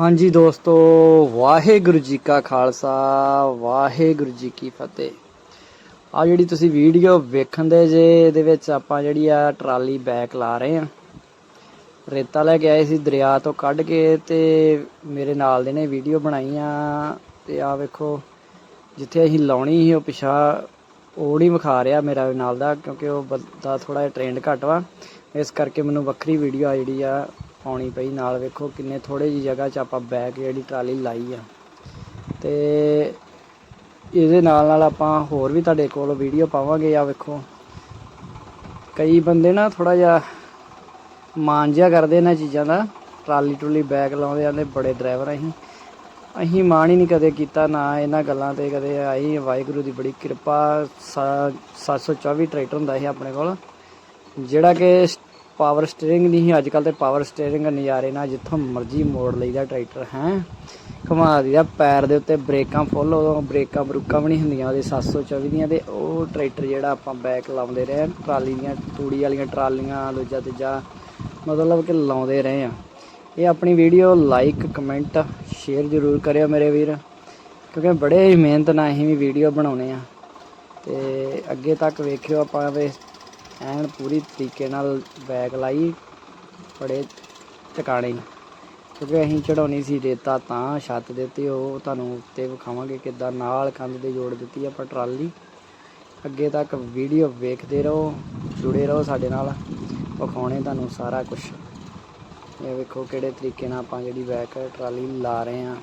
ਹਾਂਜੀ ਦੋਸਤੋ, ਵਾਹਿਗੁਰੂ ਜੀ ਕਾ ਖਾਲਸਾ, ਵਾਹਿਗੁਰੂ ਜੀ ਕੀ ਫਤਿਹ। ਆ ਜਿਹੜੀ ਤੁਸੀਂ ਵੀਡੀਓ ਵੇਖਣ ਦੇ ਜੇ, ਇਹਦੇ ਵਿੱਚ ਆਪਾਂ ਜਿਹੜੀ ਆ ਟਰਾਲੀ ਬੈਕ ਲਾ ਰਹੇ ਆ ਰੇਤਾ ਲੈ ਕੇ ਆਏ ਸੀ ਦਰਿਆ ਤੋਂ ਕੱਢ ਕੇ ਤੇ ਮੇਰੇ ਨਾਲ ਦੇ ਨੇ ਵੀਡੀਓ ਬਣਾਈ ਆ ਤੇ ਆ ਵੇਖੋ, ਜਿੱਥੇ ਅਸੀਂ ਲਾਉਣੀ ਸੀ ਉਹ ਪਿਛਾ, ਉਹ ਨਹੀਂ ਵਿਖਾ ਰਿਹਾ ਮੇਰਾ ਨਾਲ ਦਾ, ਕਿਉਂਕਿ ਉਹ ਬੰਦਾ ਥੋੜਾ ਜਿਹਾ ਟ੍ਰੇਨਡ ਘੱਟ ਵਾ। ਇਸ ਕਰਕੇ ਮੈਨੂੰ ਵੱਖਰੀ ਵੀਡੀਓ ਆ ਜਿਹੜੀ ਆ ਪਾਉਣੀ ਪਈ। ਨਾਲ ਵੇਖੋ ਕਿੰਨੇ ਥੋੜੇ ਜੀ ਜਗ੍ਹਾ 'ਚ ਆਪਾਂ ਬੈਕ ਜਿਹੜੀ ਟਰਾਲੀ ਲਾਈ ਆ। ਤੇ ਇਹਦੇ ਨਾਲ ਨਾਲ ਆਪਾਂ ਹੋਰ ਵੀ ਤੁਹਾਡੇ ਕੋਲ ਵੀਡੀਓ ਪਾਵਾਂਗੇ। ਆ ਵੇਖੋ। ਕਈ ਬੰਦੇ ਨਾ ਥੋੜਾ ਜਿਹਾ ਮਾਨ ਜਿਹਾ ਕਰਦੇ ਇਹਨਾਂ ਚੀਜ਼ਾਂ ਦਾ। ਟਰਾਲੀ ਟਰੂਲੀ ਬੈਗ ਲਾਉਂਦੇ ਆਂਦੇ ਬੜੇ ਡਰਾਈਵਰ ਅਸੀਂ। ਅਸੀਂ ਮਾਣ ਹੀ ਨਹੀਂ ਕਦੇ ਕੀਤਾ, ਨਾ ਇਹਨਾਂ ਗੱਲਾਂ ਤੇ ਕਦੇ ਆਈ। ਵਾਹਿਗੁਰੂ ਦੀ ਬੜੀ ਕਿਰਪਾ। ਸਾ- 724 ਟਰੈਕਟਰ ਹੁੰਦਾ ਸੀ ਆਪਣੇ ਕੋਲ। ਜਿਹੜਾ ਕਿ ਪਾਵਰ ਸਟੀਅਰਿੰਗ ਨਹੀਂ ਅੱਜ ਕੱਲ ਤੇ ਪਾਵਰ ਸਟੀਅਰਿੰਗ ਨਜ਼ਾਰੇ ਨਾਲ ਜਿੱਥੋਂ ਮਰਜ਼ੀ ਮੋੜ ਲਈਦਾ ਟਰੈਕਟਰ ਹੈ? ਘੁਮਾ ਦੀਦਾ ਪੈਰ ਦੇ ਉੱਤੇ ਬ੍ਰੇਕਾਂ ਫੁੱਲ ਉਦੋਂ ਬ੍ਰੇਕਾਂ ਬਰੂਕਾਂ ਵੀ ਨਹੀਂ ਹੁੰਦੀਆਂ ਉਹਦੇ 724 ਦੀਆਂ ਤੇ ਉਹ ਟਰੈਕਟਰ ਜਿਹੜਾ ਆਪਾਂ ਬੈਕ ਲਾਉਂਦੇ ਰਹੇ ਆ, ਟਰਾਲੀ ਦੀਆਂ ਤੂੜੀ ਵਾਲੀਆਂ ਟਰਾਲੀਆਂ ਦੂਜਾ ਤੀਜਾ ਮਤਲਬ ਕਿ ਲਾਉਂਦੇ ਰਹੇ ਆ ਇਹ ਆਪਣੀ ਵੀਡੀਓ ਲਾਈਕ ਕਮੈਂਟ ਸ਼ੇਅਰ ਜ਼ਰੂਰ ਕਰਿਓ ਮੇਰੇ ਵੀਰ ਕਿਉਂਕਿ ਬੜੇ ਮਿਹਨਤ ਨਾਲ ਅਸੀਂ ਵੀ ਵੀਡੀਓ ਬਣਾਉਨੇ ਆ ਤੇ ਅੱਗੇ ਤੱਕ ਵੇਖਿਓ ਆਪਾਂ ਵੇ ਐਨ ਪੂਰੀ ਤਰੀਕੇ ਨਾਲ ਬੈਗ ਲਾਈ, ਬੜੇ ਟਿਕਾਣੇ ਕਿਉਂਕਿ ਅਸੀਂ ਚੜਾਉਣੀ ਸੀ ਰੇਤਾ ਤਾਂ ਛੱਤ ਦੇ ਉੱਤੇ, ਉਹ ਤੁਹਾਨੂੰ ਉੱਤੇ ਵਿਖਾਵਾਂਗੇ ਕਿੱਦਾਂ ਨਾਲ ਕੰਧ ਦੇ ਜੋੜ ਦਿੱਤੀ ਆਪਾਂ ਟਰਾਲੀ। ਅੱਗੇ ਤੱਕ ਵੀਡੀਓ ਵੇਖਦੇ ਰਹੋ, ਜੁੜੇ ਰਹੋ ਸਾਡੇ ਨਾਲ, ਵਿਖਾਉਣੇ ਤੁਹਾਨੂੰ ਸਾਰਾ ਕੁਝ ਇਹ ਵੇਖੋ ਕਿਹੜੇ ਤਰੀਕੇ ਨਾਲ ਆਪਾਂ ਜਿਹੜੀ ਬੈਕ ਟਰਾਲੀ ਲਾ ਰਹੇ ਆ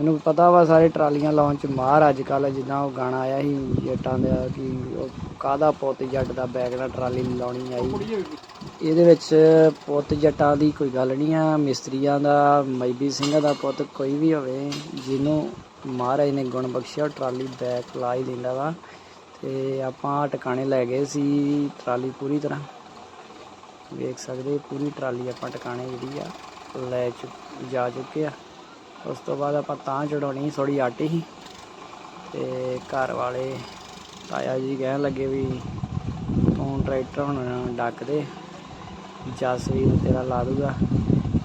ਮੈਨੂੰ ਪਤਾ ਵਾ ਸਾਰੇ ਟਰਾਲੀਆਂ ਲਾਉਣ ਚ ਮਾਰ ਅੱਜ ਕੱਲ ਜਿੱਦਾਂ ਉਹ ਗਾਣਾ ਆਇਆ ਸੀ ਜੱਟਾਂ ਦਾ ਕਿ ਉਹ ਕਾਦਾ ਪੁੱਤ ਜੱਟ ਦਾ ਬੈਗ ਨਾਲ ਟਰਾਲੀ ਲਾਉਣੀ ਆਈ। ਇਹਦੇ ਵਿੱਚ ਪੁੱਤ ਜੱਟਾਂ ਦੀ ਕੋਈ ਗੱਲ ਨਹੀਂ ਆ, ਮਿਸਤਰੀਆਂ ਦਾ ਮਈਬੀ ਸਿੰਘਾਂ ਦਾ ਪੁੱਤ ਕੋਈ ਵੀ ਹੋਵੇ, ਜਿਹਨੂੰ ਮਹਾਰਾਜ ਨੇ ਗੁਣ ਬਖਸ਼ਿਆ ਟਰਾਲੀ ਬੈਕ ਲਾ ਹੀ ਦਿੰਦਾ ਵਾ। ਤੇ ਆਪਾਂ ਟਿਕਾਣੇ ਲੈ ਗਏ ਸੀ ਟਰਾਲੀ ਪੂਰੀ ਤਰ੍ਹਾਂ। ਵੇਖ ਸਕਦੇ ਪੂਰੀ ਟਰਾਲੀ ਆਪਾਂ ਟਿਕਾਣੇ ਜਿਹੜੀ ਆ ਲੈ ਚੁੱਕ, ਜਾ ਚੁੱਕੇ ਆ। ਉਸ ਤੋਂ ਬਾਅਦ ਆਪਾਂ ਤਾਂ ਚੜਾਉਣੀ ਥੋੜੀ ਆਟੀ ਸੀ ਤੇ ਘਰ ਵਾਲੇ ਤਾਇਆ ਜੀ ਕਹਿਣ ਲੱਗੇ ਵੀ ਤੂੰ ਟਰੈਕਟਰ ਹੁਣ ਡੱਕ ਦੇ, ਜਸਵੀਰ ਤੇਰਾ ਲਾ ਦੂਗਾ।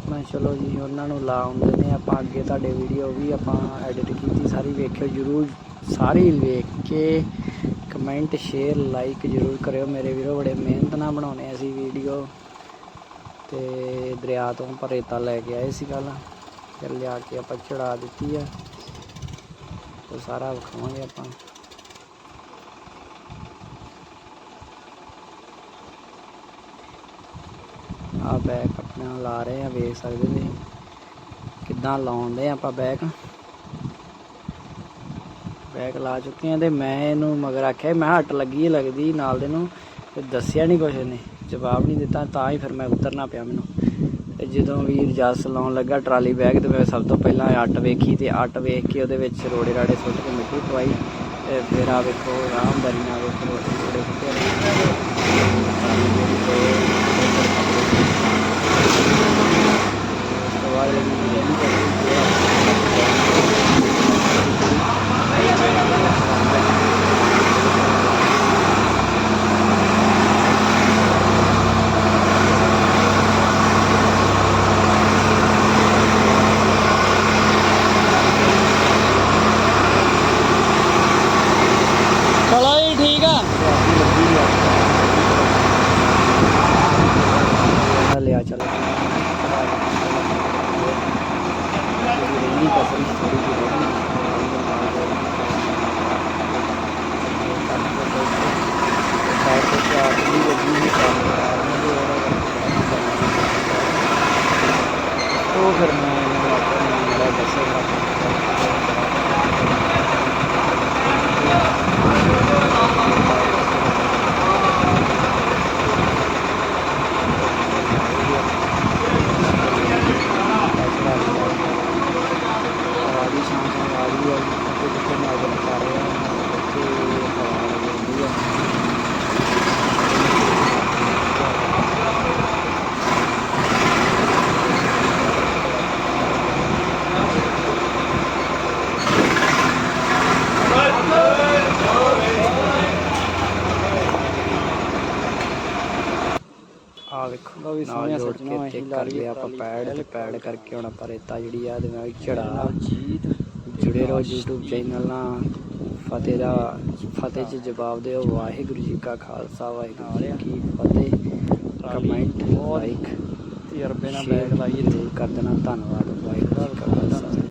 ਮੈਂ ਚਲੋ ਜੀ, ਉਹਨਾਂ ਨੂੰ ਲਾ ਆਉਂਦੇ ਨੇ। ਆਪਾਂ ਅੱਗੇ ਤੁਹਾਡੇ ਵੀਡੀਓ ਵੀ ਆਪਾਂ ਐਡਿਟ ਕੀਤੀ, ਸਾਰੀ ਵੇਖਿਓ, ਜਰੂਰ ਸਾਰੀ ਵੇਖ ਕੇ ਕਮੈਂਟ ਸ਼ੇਅਰ ਲਾਈਕ ਜਰੂਰ ਕਰਿਓ। ਮੇਰੇ ਵੀਰੋ, ਬੜੇ ਮਿਹਨਤ ਨਾਲ ਬਣਾਉਨੇ ਅਸੀਂ ਵੀਡੀਓ ਤੇ ਦਰਿਆ ਤੋਂ ਆਪਾਂ ਰੇਤਾ ਲੈ ਕੇ ਆਏ ਸੀ ਕੱਲ ਫਿਰ ਲਿਆ ਕੇ ਆਪਾਂ ਚੜਾ ਦਿੱਤੀ ਆ। ਉਹ ਸਾਰਾ ਵਿਖਾਵਾਂਗੇ ਆਪਾਂ। ਆ ਬੈਕ ਆਪਣਾ ਲਾ ਰਹੇ ਆ, ਵੇਖ ਸਕਦੇ ਨੇ ਕਿੱਦਾਂ ਲਾਉਂਦੇ ਆ ਆਪਾਂ ਬੈਕ ਬੈਕ ਲਾ ਚੁੱਕੇ ਆ ਤੇ ਮੈਂ ਇਹਨੂੰ ਮਗਰ ਆਖਿਆ, ਮੈਂ ਕਿਹਾ ਹੱਟ ਲੱਗੀ ਲੱਗਦੀ ਨਾਲ ਦੇ ਨੂੰ, ਤੇ ਦੱਸਿਆ ਨਹੀਂ ਕੁਛ ਇਹਨੇ, ਜਵਾਬ ਨਹੀਂ ਦਿੱਤਾ, ਤਾਂ ਹੀ ਫਿਰ ਮੈਂ ਉਤਰਨਾ ਪਿਆ ਮੈਨੂੰ। ਤੇ ਜਦੋਂ ਵੀਰ ਜੱਸ ਲਾਉਣ ਲੱਗਾ, ਟਰਾਲੀ ਬੈਗ ਤੇ ਮੈਂ ਸਭ ਤੋਂ ਪਹਿਲਾਂ ਅੱਟ ਵੇਖੀ ਤੇ ਅੱਟ ਵੇਖ ਕੇ ਉਹਦੇ ਵਿੱਚ ਰੋੜੇ ਰਾੜੇ ਸੁੱਟ ਕੇ ਮਿੱਟੀ ਪਵਾਈ ਤੇ ਫਿਰ ਆ ਵੇਖੋ ਆਰਾਮਦਾਰੀ ਨਾਲ ਵੇਖੋ ਰੋੜੇ ਸੁੱਟੇ ਨੇ। ਟਰਾਲੀ ਮੇਰੀ ਤੇ ਉਸ ਤੋਂ ਬਾਅਦ ਜਿਹੜੀ ਰੈਲੀ ਕਰੀ ਚਲੋ ਜੀ ਠੀਕ ਆ ਲਿਆ ਚੱਲ ਰਹਿੰਦੀ ਕਸਮ ਥੋੜੀ ਜਿਹੀ ਰਹਿ ਗਈ ਸਾਈਡ ਤੇ ਚਾਰ ਦੀ ਲੱਗੀ ਹੋਈ ਕੰਮ ਉਹ ਫਿਰ ਮੈਂ ਇਹਨੂੰ ਆਪਣਾ ਜਿਹੜਾ ਦੱਸਿਆ ਆਵਾਜ਼ ਸ਼ਾਮ ਸ਼ਾਮ ਆ ਰਹੀ ਹੈ ਤੇ ਕਿਤੇ ਨਾਜ਼ਰ ਕਰ ਰਿਹਾ ਹੈ ਤੇ ਹਵਾ ਲੱਗਦੀ ਹੈ ਆ ਵੇਖੋ ਲਓ ਵੀ ਨਾਲ ਸੋਹਣੀਆਂ ਜੋੜ ਸੱਜਣਾਂ ਕੇ ਓਏ। ਤੇ ਕਰ ਲਿਆ ਆਪਾਂ ਪੈਡ ਤੇ ਪੈਡ ਕਰਕੇ ਹੁਣ ਆਪਾਂ ਰੇਤਾ ਜਿਹੜੀ ਆ ਇਹਦੇ ਨਾਲ ਚੜਾ ਜੁੜੇ ਰਹੋ YouTube ਚੈਨਲ ਨਾਲ। ਫਤਿਹ ਦਾ ਫਤਿਹ ਚ ਜਵਾਬ ਦਿਓ। ਵਾਹਿਗੁਰੂ ਜੀ ਕਾ ਖਾਲਸਾ ਵਾਹਿਗੁਰੂ ਜੀ ਕੀ ਫਤਿਹ। ਕਮੈਂਟ ਲਾਈਕ ਤਜਰਬੇ ਨਾਲ ਸ਼ੇਅਰ ਬੈਗ ਲਾਈਏ। ਜ਼ਰੂਰ ਕਰ ਦੇਣਾ। ਧੰਨਵਾਦ ਵਾਹਿਗੁਰੂ ਜੀ ਕਾ ਖਾਲਸਾ।